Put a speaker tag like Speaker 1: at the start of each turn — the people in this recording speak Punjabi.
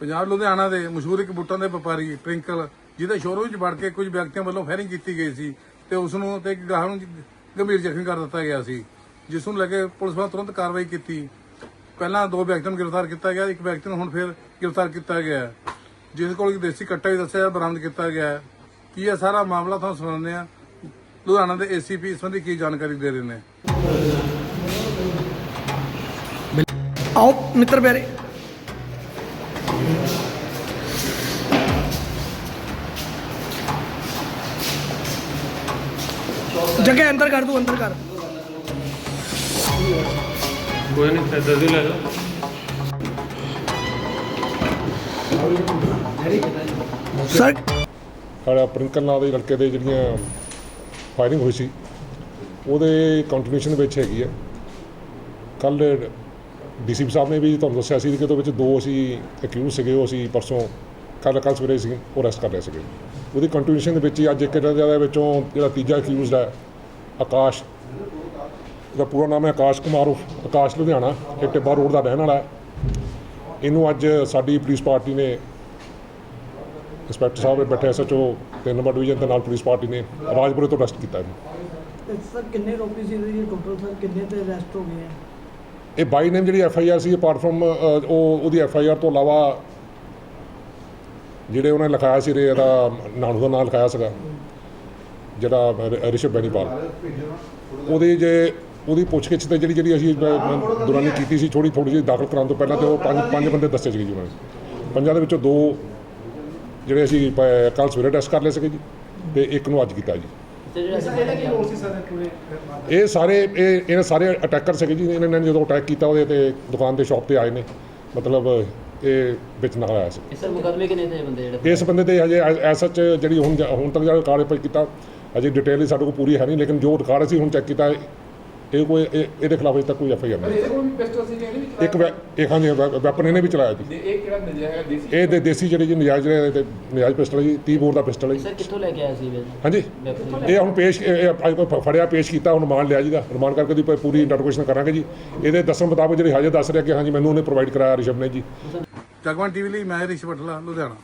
Speaker 1: ਪੰਜਾਬ ਲੁਧਿਆਣਾ ਦੇ ਮਸ਼ਹੂਰ ਇੱਕ ਬੂਟਾਂ ਦੇ ਵਪਾਰੀ ਪ੍ਰਿੰਕਲ, ਜਿਹਦੇ ਸ਼ੋਰੂਮ 'ਚ ਵੜ ਕੇ ਕੁਝ ਵਿਅਕਤੀਆਂ ਵੱਲੋਂ ਫਾਇਰਿੰਗ ਕੀਤੀ ਗਈ ਸੀ ਤੇ ਉਸ ਨੂੰ ਤੇ ਇੱਕ ਗਾਹਕ ਨੂੰ ਗੰਭੀਰ ਜ਼ਖਮੀ ਕਰ ਦਿੱਤਾ ਗਿਆ ਸੀ, ਜਿਸ ਨੂੰ ਲੈ ਕੇ ਪੁਲਿਸ ਵੱਲੋਂ ਤੁਰੰਤ ਕਾਰਵਾਈ ਕੀਤੀ। ਪਹਿਲਾਂ ਦੋ ਵਿਅਕਤੀਆਂ ਨੂੰ ਗ੍ਰਿਫਤਾਰ ਕੀਤਾ ਗਿਆ, ਇੱਕ ਵਿਅਕਤੀ ਨੂੰ ਹੁਣ ਫਿਰ ਗ੍ਰਿਫਤਾਰ ਕੀਤਾ ਗਿਆ। ਜਿਸ ਕੋਲ ਇੱਕ ਦੇਸੀ ਕੱਟਾ ਵੀ ਦੱਸਿਆ ਬਰਾਮਦ ਕੀਤਾ ਗਿਆ। ਕੀ ਇਹ ਸਾਰਾ ਮਾਮਲਾ ਤੁਹਾਨੂੰ ਸੁਣਾਉਂਦੇ ਆ ਲੁਧਿਆਣਾ ਦੇ ਏਸੀਪੀ ਇਸ ਸੰਬੰਧੀ ਕੀ ਜਾਣਕਾਰੀ ਦੇ ਰਹੇ ਨੇ?
Speaker 2: ਆਓ ਮਿੱਤਰ ਪਿਆਰੇ ਜਗ੍ਹਾ ਅੰਦਰ ਕਰ ਦੂ ਅੰਦਰ ਕਰ।
Speaker 3: ਕੋਈ ਨਹੀਂ ਫਿਰ ਜਲਦੀ ਲੈ ਲਓ
Speaker 2: ਸਰ।
Speaker 4: ਸਾਡਾ ਪ੍ਰਿੰਕਲ ਨਾਂ ਦੇ ਲੜਕੇ ਦੇ ਜਿਹੜੀਆਂ ਫਾਇਰਿੰਗ ਹੋਈ ਸੀ ਉਹਦੇ ਕੰਟੀਨਿਊਸ਼ਨ ਵਿੱਚ ਹੈਗੀ ਹੈ ਕੱਲ ਡੀਸੀਪੀ ਸਾਹਿਬ ਨੇ ਵੀ ਤੁਹਾਨੂੰ ਦੱਸਿਆ ਸੀ ਕਿ ਉਹਦੇ ਵਿੱਚ ਦੋ ਅਸੀਂ ਅਕਿਊਜ਼ ਸੀਗੇ, ਉਹ ਅਸੀਂ ਪਰਸੋਂ ਕੱਲ ਕੱਲ ਸਵੇਰੇ ਸੀ ਉਹ ਰੈਸਟ ਕਰ ਰਹੇ ਸੀਗੇ। ਉਹਦੀ ਕੰਟੀਨਿਊਸ਼ਨ ਦੇ ਵਿੱਚ ਹੀ ਅੱਜ ਇੱਕ ਜਿਹੜਾ ਦੇ ਵਿੱਚੋਂ ਜਿਹੜਾ ਤੀਜਾ ਅਕਿਊਜ਼ਡ ਹੈ, ਆਕਾਸ਼। ਉਹਦਾ ਪੂਰਾ ਨਾਮ ਹੈ ਆਕਾਸ਼ ਕੁਮਾਰ ਉਰਫ ਆਕਾਸ਼ ਲੁਧਿਆਣਾ ਇਹ ਟਿੱਬਾ ਰੋਡ ਦਾ ਰਹਿਣ ਵਾਲਾ ਹੈ। ਇਹਨੂੰ ਅੱਜ ਸਾਡੀ ਪੁਲਿਸ ਪਾਰਟੀ ਨੇ ਇੰਸਪੈਕਟਰ ਸਾਹਿਬ ਬੈਠੇ ਐਸਐਚਓ ਤਿੰਨ ਨੰਬਰ ਡਿਵੀਜ਼ਨ ਦੇ ਨਾਲ ਪੁਲਿਸ ਪਾਰਟੀ ਨੇ ਰਾਜਪੁਰੇ ਤੋਂ ਅਰੈਸਟ ਕੀਤਾ ਇਹਨੂੰ।
Speaker 5: ਸਰ ਕਿੰਨੇ ਰੋਪੀ ਸੀ ਇਹਦੇ ਟੋਟਲ ਸਰ ਕਿੰਨੇ ਤੇ ਅਰੈਸਟ ਹੋ ਗਏ? ਆ
Speaker 4: ਇਹ ਬਾਈ ਨੇਮ ਜਿਹੜੀ ਐਫ ਆਈ ਆਰ ਸੀ ਅਪਾਰਟ ਫਰਮ ਉਹ, ਉਹਦੀ ਐਫ ਆਈ ਆਰ ਤੋਂ ਇਲਾਵਾ ਜਿਹੜੇ ਉਹਨੇ ਲਿਖਾਇਆ ਸੀ ਰੇ ਇਹਦਾ ਨਾਨੂ ਦਾ ਨਾਮ ਲਿਖਾਇਆ ਸੀਗਾ, ਜਿਹੜਾ ਰਿਸ਼ਵ ਬੈਨੀਪਾਲ ਉਹਦੇ ਜੇ, ਉਹਦੀ ਪੁੱਛਗਿੱਛ ਤੇ ਜਿਹੜੀ ਜਿਹੜੀ ਅਸੀਂ ਦੌਰਾਨੀ ਕੀਤੀ ਸੀ ਥੋੜੀ ਥੋੜੀ ਜਿਹੀ ਦਾਖਲ ਕਰਾਉਣ ਤੋਂ ਪਹਿਲਾਂ ਤੇ ਉਹ ਪੰਜ ਪੰਜ ਬੰਦੇ ਦੱਸੇ ਸੀਗੇ ਜੀ ਉਹਨਾਂ ਨੇ। ਪੰਜਾਂ ਦੇ ਵਿੱਚੋਂ ਦੋ ਜਿਹੜੇ ਅਸੀਂ ਕੱਲ ਸਵੇਰੇ ਟੈਸਟ ਕਰ ਲਏ ਸੀਗੇ ਜੀ, ਤੇ ਇੱਕ ਨੂੰ ਅੱਜ ਕੀਤਾ ਜੀ। ਇਹ ਸਾਰੇ ਇਹ ਇਹਨਾਂ ਸਾਰੇ ਅਟੈਕਰ ਸੀਗੇ ਜੀ ਇਹਨਾਂ ਨੇ ਜਦੋਂ ਅਟੈਕ ਕੀਤਾ ਉਹਦੇ ਤੇ ਦੁਕਾਨ ਦੇ ਸ਼ਾਪ ਤੇ ਆਏ ਨੇ। ਮਤਲਬ ਇਹ ਵਿੱਚ ਨਾਲ ਆਇਆ ਸੀ।
Speaker 6: ਇਹ ਸਰ ਮੁਕਦਮੇ ਕਿੰਨੇ ਤੇ ਬੰਦੇ ਜਿਹੜੇ
Speaker 4: ਇਸ ਬੰਦੇ ਤੇ ਹਜੇ ਐਸ ਸੱਚ ਜਿਹੜੀ ਹੁਣ ਹੁਣ ਤੱਕ ਜਿਹੜਾ ਕਾਰਵਾਈ ਕੀਤਾ ਅਜੇ ਡਿਟੇਲ ਸਾਡੇ ਕੋਲ ਪੂਰੀ ਹੈ ਨਹੀਂ ਲੇਕਿਨ ਜੋ ਰਿਕਾਰਡ ਅਸੀਂ ਹੁਣ ਚੈੱਕ ਕੀਤਾ ਇਹ ਕੋਈ ਇਹ- ਇਹਦੇ ਖਿਲਾਫ ਅਜੇ ਤੱਕ ਕੋਈ ਐਫ ਆਈ ਆਰ ਨਹੀਂ
Speaker 7: ਇਹਦੇ ਕੋਲ ਵੀ ਪਿਸਟਲ ਸੀ ਜਿਹੜੀ ਵੀ
Speaker 4: ਇੱਕ ਵੈ- ਇੱਕ ਹਾਂਜੀ ਵੈਪਨ ਇਹਨੇ ਵੀ ਚਲਾਇਆ ਜੀ
Speaker 7: ਤੇ ਇਹ ਕਿਹੜਾ ਨਜਾਇਜ਼ ਹੈਗਾ ਦੇਸੀ
Speaker 4: ਇਹ ਦੇ ਦੇਸੀ ਜਿਹੜੇ ਜੀ ਨਜਾਇਜ਼ ਜਿਹੜੇ ਤੇ ਨਜਾਇਜ਼ ਪਿਸਟਲ ਜੀ 30 ਬੋਰ ਦਾ ਪਿਸਟਲ ਹੈ ਜੀ।
Speaker 6: ਸਰ ਕਿੱਥੋਂ ਲੈ ਕੇ ਆਏ ਸੀ ਵੇ
Speaker 4: ਹਾਂਜੀ। ਇਹ ਹੁਣ ਪੇਸ਼ ਇਹ- ਇਹ ਅੱਜ ਕੋਈ ਫੜਿਆ ਪੇਸ਼ ਕੀਤਾ ਹੁਣ ਰਿਮਾਂਡ ਲਿਆ ਜੀ ਦਾ ਰਿਮਾਂਡ ਕਰਕੇ ਦੀ ਪੂਰੀ ਇੰਟਰੋਗੇਸ਼ਨ ਕਰਾਂਗੇ ਜੀ। ਇਹਦੇ ਦੱਸਣ ਮੁਤਾਬਕ ਜਿਹੜੇ ਹਜੇ ਦੱਸ ਰਿਹਾ ਕਿ ਹਾਂਜੀ ਮੈਨੂੰ ਉਹਨੇ ਪ੍ਰੋਵਾਈਡ ਕਰਾਇਆ ਰਿਸ਼ਵ ਨੇ ਜੀ।
Speaker 1: ਜਗਵੰਤ ਟੀਵੀ ਲਈ ਮੈਂ ਰਿਸ਼ ਬਟਲਾ ਲੁਧਿਆਣਾ।